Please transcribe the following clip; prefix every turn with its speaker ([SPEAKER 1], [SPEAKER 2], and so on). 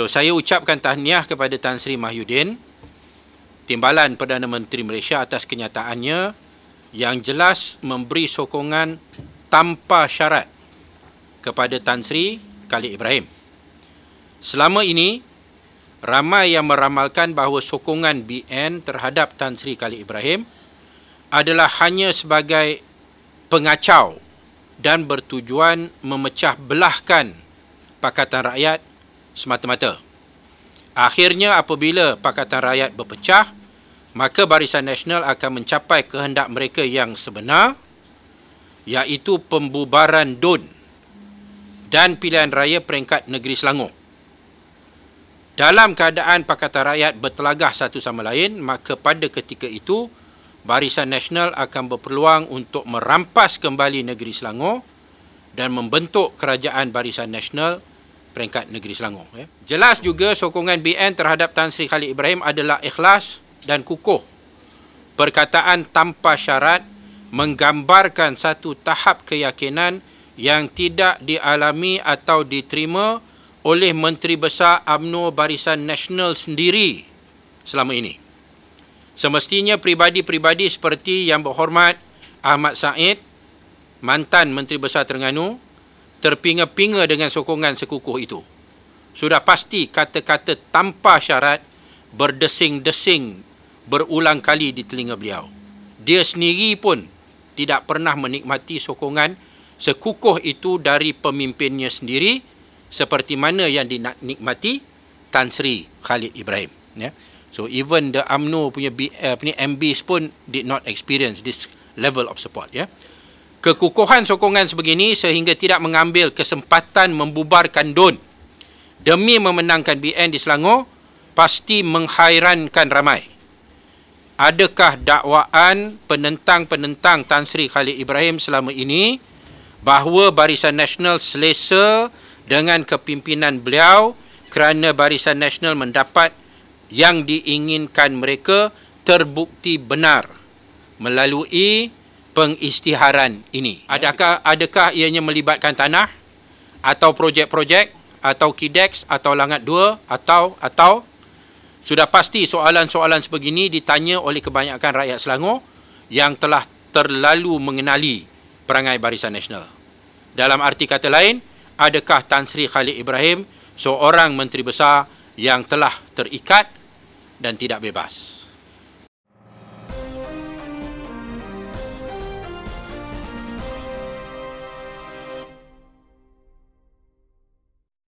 [SPEAKER 1] So saya ucapkan tahniah kepada Tan Sri Mahyudin Timbalan Perdana Menteri Malaysia atas kenyataannya yang jelas memberi sokongan tanpa syarat kepada Tan Sri Khalid Ibrahim. Selama ini ramai yang meramalkan bahawa sokongan BN terhadap Tan Sri Khalid Ibrahim adalah hanya sebagai pengacau dan bertujuan memecah belahkan Pakatan Rakyat semata-mata. Akhirnya apabila Pakatan Rakyat berpecah, maka Barisan Nasional akan mencapai kehendak mereka yang sebenar iaitu pembubaran DUN dan pilihan raya peringkat negeri Selangor. Dalam keadaan Pakatan Rakyat bertelagah satu sama lain, maka pada ketika itu Barisan Nasional akan berpeluang untuk merampas kembali negeri Selangor dan membentuk kerajaan Barisan Nasional peringkat negeri Selangor. Ya. Jelas juga sokongan BN terhadap Tan Sri Khalid Ibrahim adalah ikhlas dan kukuh. Perkataan tanpa syarat menggambarkan satu tahap keyakinan yang tidak dialami atau diterima oleh Menteri Besar UMNO Barisan Nasional sendiri selama ini. Semestinya pribadi-pribadi seperti yang berhormat Ahmad Said, mantan Menteri Besar Terengganu, terpinga-pinga dengan sokongan sekukuh itu. Sudah pasti kata-kata tanpa syarat berdesing-desing berulang kali di telinga beliau. Dia sendiri pun tidak pernah menikmati sokongan sekukuh itu dari pemimpinnya sendiri seperti mana yang dinikmati Tan Sri Khalid Ibrahim. Ya. So even the UMNO punya uh, punya MBs pun did not experience this level of support. Ya kekukuhan sokongan sebegini sehingga tidak mengambil kesempatan membubarkan DUN demi memenangkan BN di Selangor pasti menghairankan ramai. Adakah dakwaan penentang-penentang Tan Sri Khalid Ibrahim selama ini bahawa Barisan Nasional selesa dengan kepimpinan beliau kerana Barisan Nasional mendapat yang diinginkan mereka terbukti benar melalui pengisytiharan ini. Adakah adakah ianya melibatkan tanah atau projek-projek atau KIDEX atau Langat 2 atau atau sudah pasti soalan-soalan sebegini ditanya oleh kebanyakan rakyat Selangor yang telah terlalu mengenali perangai Barisan Nasional. Dalam arti kata lain, adakah Tan Sri Khalid Ibrahim seorang menteri besar yang telah terikat dan tidak bebas?